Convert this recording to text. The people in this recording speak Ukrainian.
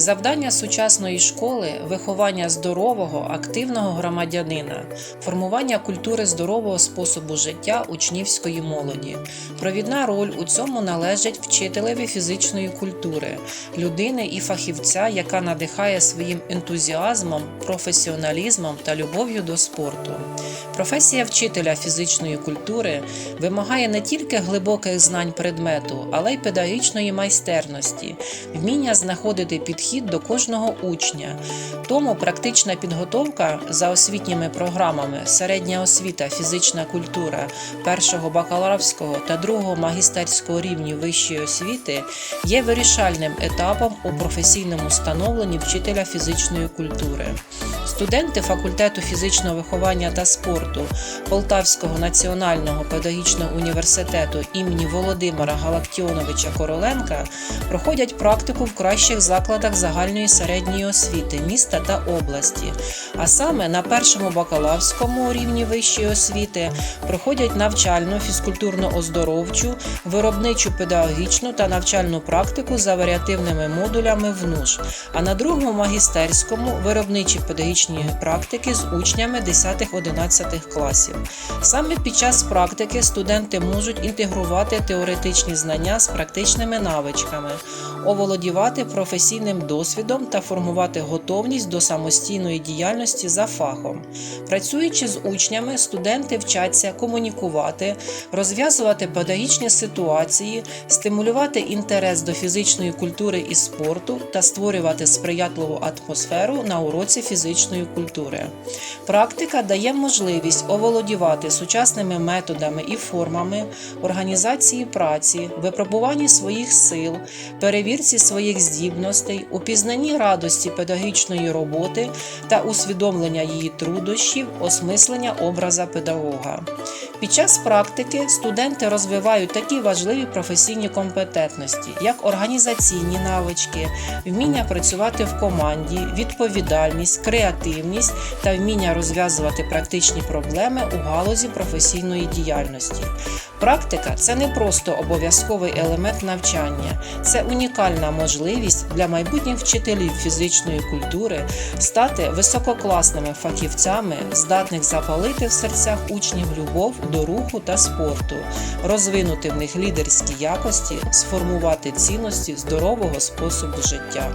Завдання сучасної школи виховання здорового, активного громадянина, формування культури здорового способу життя учнівської молоді. Провідна роль у цьому належить вчителеві фізичної культури, людини і фахівця, яка надихає своїм ентузіазмом, професіоналізмом та любов'ю до спорту. Професія вчителя фізичної культури вимагає не тільки глибоких знань предмету, але й педагогічної майстерності, вміння знаходити підхід до кожного учня. Тому практична підготовка за освітніми програмами середня освіта, фізична культура першого бакалаврського та другого магістерського рівні вищої освіти є вирішальним етапом у професійному становленні вчителя фізичної культури. Студенти факультету фізичного виховання та спорту Полтавського національного педагогічного університету імені Володимира Галактіоновича Короленка проходять практику в кращих закладах загальної середньої освіти міста та області. А саме на першому бакалаврському рівні вищої освіти проходять навчальну фізкультурно-оздоровчу, виробничу педагогічну та навчальну практику за варіативними модулями ВНУШ, а на другому магістерському виробничі педагогічні практики з учнями 10-11 класів. Саме під час практики студенти можуть інтегрувати теоретичні знання з практичними навичками, оволодівати професійним досвідом та формувати готовність до самостійної діяльності за фахом. Працюючи з учнями, студенти вчаться комунікувати, розв'язувати педагогічні ситуації, стимулювати інтерес до фізичної культури і спорту та створювати сприятливу атмосферу на уроці фізичної культури. Практика дає можливість оволодівати сучасними методами і формами організації праці, випробуванні своїх сил, перевірці своїх здібностей, упізнанні радості педагогічної роботи та усвідомлення її труднощів, осмислення образа педагога. Під час практики студенти розвивають такі важливі професійні компетентності, як організаційні навички, вміння працювати в команді, відповідальність, креативність та вміння розв'язувати практичні проблеми у галузі професійної діяльності. Практика це не просто обов'язковий елемент навчання, це унікальна можливість для майбутніх вчителів фізичної культури стати висококласними фахівцями, здатних запалити в серцях учнів любов до руху та спорту, розвинути в них лідерські якості, сформувати цінності здорового способу життя.